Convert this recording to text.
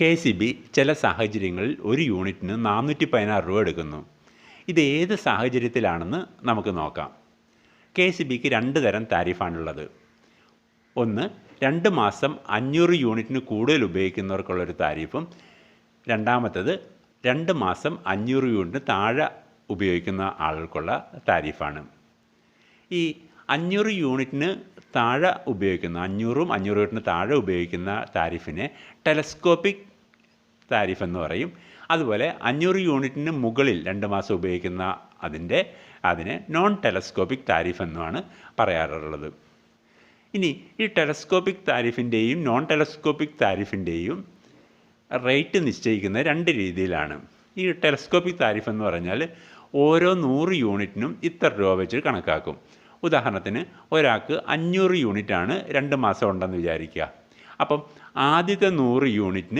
K C B ചില സാഹചര്യങ്ങളിൽ ഒരു യൂണിറ്റിന് നാനൂറ്റി പതിനാറ് രൂപ എടുക്കുന്നു. ഇത് ഏത് സാഹചര്യത്തിലാണെന്ന് നമുക്ക് നോക്കാം. കെ സി ബിക്ക് രണ്ട് തരം താരിഫാണുള്ളത്. ഒന്ന് രണ്ട് മാസം അഞ്ഞൂറ് യൂണിറ്റിന് കൂടുതൽ ഉപയോഗിക്കുന്നവർക്കുള്ളൊരു താരിഫും. രണ്ടാമത്തത് രണ്ട് മാസം അഞ്ഞൂറ് യൂണിറ്റിന് താഴെ ഉപയോഗിക്കുന്ന ആളുകൾക്കുള്ള താരിഫാണ്. ഈ അഞ്ഞൂറ് യൂണിറ്റിന് താഴെ ഉപയോഗിക്കുന്ന അഞ്ഞൂറും അഞ്ഞൂറ് വീട്ടിന് താഴെ ഉപയോഗിക്കുന്ന താരിഫിനെ ടെലസ്കോപ്പിക് താരിഫ് എന്ന് പറയും. അതുപോലെ അഞ്ഞൂറ് യൂണിറ്റിന് മുകളിൽ രണ്ട് മാസം ഉപയോഗിക്കുന്ന അതിന്റെ അതിനെ നോൺ ടെലസ്കോപ്പിക് താരിഫ് എന്നുമാണ് പറയാറുള്ളത്. ഇനി ഈ ടെലസ്കോപ്പിക് താരിഫിന്റെയും നോൺ ടെലസ്കോപ്പിക് താരിഫിന്റെയും റേറ്റ് നിശ്ചയിക്കുന്ന രണ്ട് രീതിയിലാണ്. ഈ ടെലസ്കോപ്പിക് താരിഫ് എന്ന് പറഞ്ഞാൽ ഓരോ നൂറ് യൂണിറ്റിനും ഇത്ര രൂപ വെച്ച് കണക്കാക്കും. ഉദാഹരണത്തിന് ഒരാൾക്ക് അഞ്ഞൂറ് യൂണിറ്റാണ് രണ്ട് മാസം ഉണ്ടെന്ന് വിചാരിക്കുക. അപ്പം ആദ്യത്തെ നൂറ് യൂണിറ്റിന്